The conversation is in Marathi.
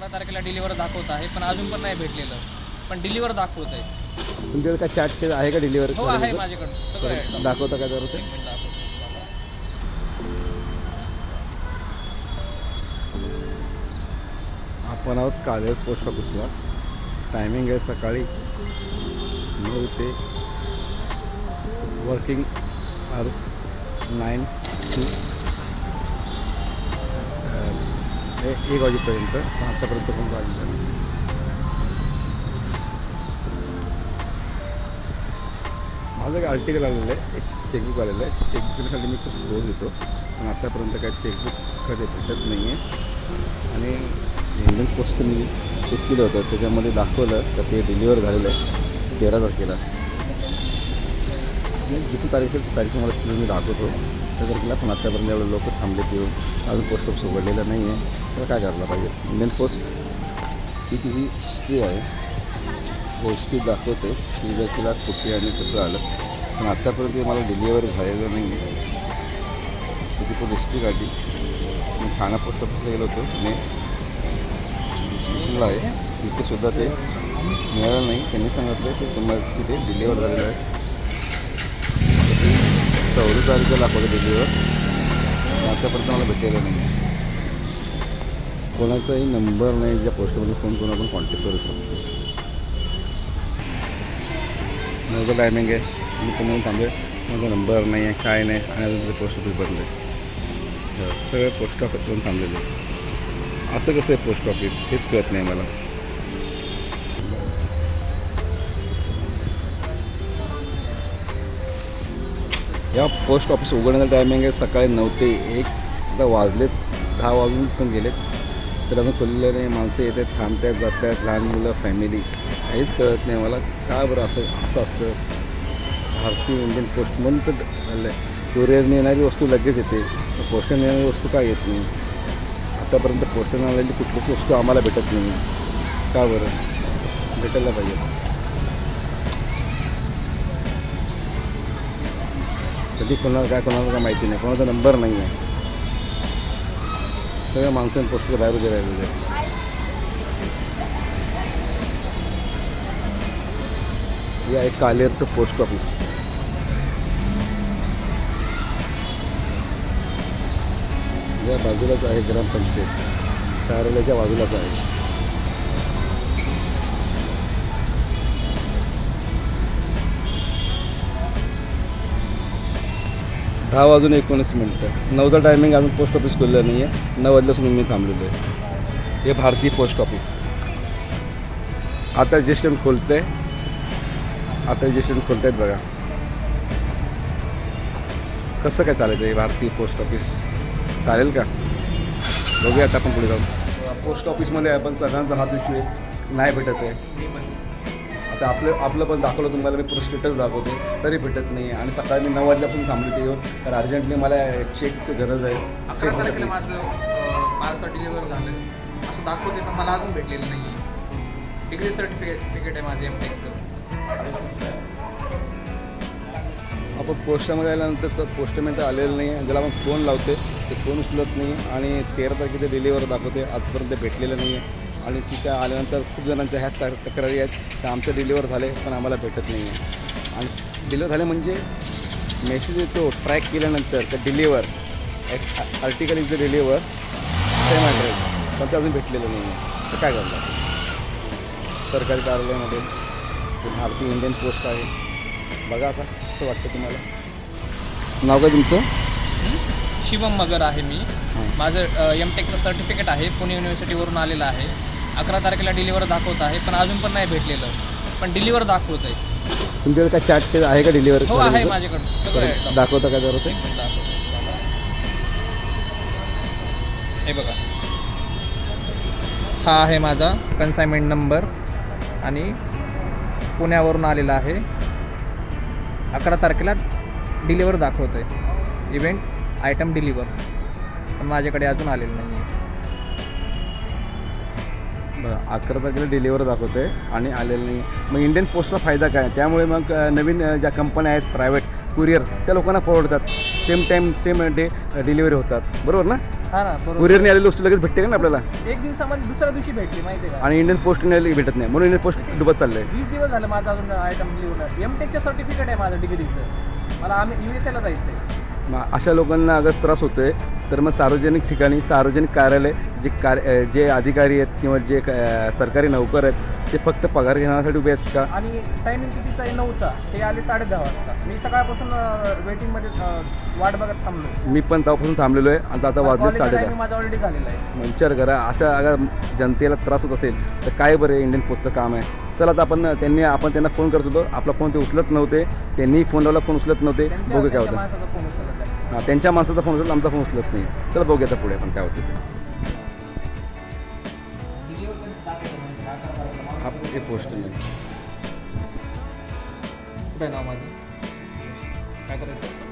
अकरा तारखेला डिलिव्हर दाखवत आहे पण अजून पण नाही भेटलेलं. पण डिलिव्हर दाखवत आहे. तुमच्याकडे काय चार्ट ते आहे का डिलिव्हरी हो आहे माझ्याकडं. सगळं आहे. दाखवता का जरा ते? दाखवतो. आपण आहोत कालेज पोस्ट ऑफिसला टायमिंग आहे सकाळी नऊ ते वर्किंग आवर्स नाईन टू एक वाजेपर्यंत आतापर्यंत पण वाजलं नाही. माझं एक आर्टिकल आलेलं आहे एक चेकबुक आलेलं आहे. चेकबुकसाठी मी खूप रोज येतो पण आत्तापर्यंत काय चेकबुक कधी भेटत नाही आहे आणि इंडियन पोस्टचं मी चेक केलं होतं. त्याच्यामध्ये दाखवलं तर ते डिलिव्हर झालेलं आहे. तेरा तारखेला. आणि किती तारीख आहे, तारीख मला स्टिल मी दाखवतो. त्या तारखेला पण आत्तापर्यंत एवढं लोक थांबले येऊन. अजून पोस्ट ऑफिस उघडलेलं नाही आहे तर काय करायला पाहिजे? इंडियन पोस्ट ही तिची हिस्ट्री आहे. गोष्टी दाखवते की जर तिला कुठे आणि कसं आलं. पण आत्तापर्यंत ते मला डिलिव्हरी झालेलं नाही आहे तिची पण हिस्ट्री काढली. मी ठाणा पोस्ट ऑफिसला गेलो होतो. मी स्टेशनला आहे. तिथेसुद्धा ते मिळालं नाही. त्यांनी सांगितलं की तुम्हाला तिथे डिलिव्हर झालेलं आहे. चौदा तारखेला दाखवलं डिलिव्हर आतापर्यंत मला भेटलेलं नाही कोणाचाही नंबर नाही ज्या पोस्टमध्ये फोन करून आपण कॉन्टॅक्ट करू शकतो. माझं टायमिंग आहे. मी तुम्हाला थांबे. माझा नंबर नाही आहे काय नाही आणि अजून पोस्ट ऑफिस बंद आहे. सगळे पोस्ट ऑफिसवरून थांबलेले असं कसं आहे पोस्ट ऑफिस हेच कळत नाही मला. या पोस्ट ऑफिस उघडण्याचा टायमिंग आहे. सकाळी नऊ ते एक. वाजलेत. दहा वाजून पण गेलेत. तर अजून खुललेलं नाही माणसं येतात थांबतात जातात लहान मुलं फॅमिली काहीच कळत नाही मला. का बरं असं असं असतं? भारतीय इंडियन पोस्ट म्हणून तर झालं आहे कुरिअरने येणारी वस्तू लगेच येते. पोस्टने येणारी वस्तू काय येत नाही? आतापर्यंत पोस्टने आलेली कुठलीच वस्तू आम्हाला भेटत नाही. का बरं? भेटायला पाहिजे. कधी कोणाला काय कोणाला काय माहिती नाही. कोणाचा नंबर नाही आहे. सगळ्या माणसांनी पोस्ट बाहेर उभे राहिलेले आहेत. हे आहे कालेरचं पोस्ट ऑफिस. या बाजूलाच आहे ग्रामपंचायत. कार्यालयाच्या बाजूलाच आहे. दहा वाजून एकोणीस मिनटं. नऊचा टायमिंग अजून पोस्ट ऑफिस खुललं नाही आहे नऊ वाजल्यापासून मी थांबलेलो आहे. हे भारतीय पोस्ट ऑफिस आता रजिस्ट्रेशन खोलतं आहे आता रजिस्ट्रेशन खोलत आहेत बघा. कसं काय चालायचं हे भारतीय पोस्ट ऑफिस चालेल का? बघूया आता आपण पुढे जाऊ पोस्ट ऑफिसमध्ये आपण सगळ्यांचा हाच इश्यू आहे नाही भेटत आहे. पण आता आपलं आपलं पण दाखवलं तुम्हाला मी पुरं स्टेटस दाखवते. तरी भेटत नाही. आणि सकाळी मी नऊ वाजल्यापासून थांबले ते येऊन तर अर्जंटली मला चेकची गरज आहे. अकरा तारखेला माझं डिलिव्हर झालं. असं दाखवते पण मला अजून भेटलेलं नाही डिग्री सर्टिफिकेट आहे माझं एम टेकचं आपण पोस्टामध्ये आल्यानंतर तर पोस्टमॅन तर आलेलं नाही आहे. ज्याला आपण फोन लावते ते फोन उचलत नाही. आणि तेरा तारखेचे डिलिव्हर दाखवते आजपर्यंत भेटलेलं नाही आहे आणि तिथे आल्यानंतर खूप जणांच्या ह्याच तक- तक्रारी आहेत. की आमचं डिलिव्हर झाले पण आम्हाला भेटत नाही आहे. आणि डिलिव्हर झाले म्हणजे मेसेज येतो ट्रॅक केल्यानंतर तर deliver article is the deliver same address पण ते अजून भेटलेलं नाही आहे. तर काय करणार? सरकारी कार्यालयामध्ये भारतीय इंडियन पोस्ट आहे. बघा आता कसं वाटतं तुम्हाला? नाव काय तुमचं? शिवम मगर आहे मी. माझं एम टेकचं सर्टिफिकेट आहे पुणे युनिव्हर्सिटीवरून आलेलं आहे. अकरा तारखेला डिलिव्हर दाखवत आहे पण अजून पण नाही भेटलेलं. पण डिलिव्हर दाखवत आहे. तुमच्याकडे काय चार्ट ते आहे का डिलिव्हरी हो आहे माझ्याकडं. सगळं आहे. दाखवता का जरा ते? एक मिनिट दाखवतो हे बघा. हा आहे माझा कन्सायमेंट नंबर आणि पुण्यावरून आलेला आहे. अकरा तारखेला डिलिव्हर दाखवत आहे इव्हेंट आयटम डिलिव्हर पण माझ्याकडे अजून आलेलं नाही बरं अकरा तारखेला डिलिव्हर दाखवते आणि आलेलं नाही मग इंडियन पोस्टचा फायदा काय? त्यामुळे मग नवीन ज्या कंपन्या आहेत प्रायव्हेट कुरिअर त्या लोकांना परवडतात. Same time same day delivery होतात. बरोबर ना? हा ना बरोबर. कुरिअरने आलेली वस्तू लगेच भेटते का ना आपल्याला? एक दिवसामध्ये दुसऱ्या दिवशी भेटली माहिती आहे का? आणि इंडियन पोस्टने भेटत नाही. म्हणून इंडियन पोस्ट डुबत चाललंय. वीस दिवस झालं माझं अजून आयटम लिहून एम टेकचं सर्टिफिकेट आहे माझं डिग्रीचं मला आम्ही यू एस एला जायचं आहे मग अशा लोकांना अगर त्रास होतोय तर मग सार्वजनिक ठिकाणी सार्वजनिक कार्यालय जे कार्य जे अधिकारी आहेत किंवा जे सरकारी नोकर आहेत ते फक्त पगार घेण्यासाठी उभे आहेत का? आणि टायमिंग कितीचा आहे? नऊचा ते आले साडे दहा वाजता. मी सकाळपासून वेटिंगमध्ये वाट बघत थांबलो. मी पण तेव्हापासून थांबलेलो आहे. आता आता वाजले साडे टायमिंग माझा ऑलरेडी झालेला आहे. विचार करा. अशा अगर जनतेला त्रास होत असेल तर काय बरं इंडियन पोस्टचं काम आहे. चला आता आपण त्यांनी आपण त्यांना फोन करत होतो. आपला फोन ते उचलत नव्हते. त्यांनी फोन लावला फोन उचलत नव्हते. बघू काय होतं. हां त्यांच्या माणसाचा फोन उचलत आमचा फोन उचलत नाही. चला बघूया पुढे आपण काय होतं ते. पोस्ट नाही काय करायचं?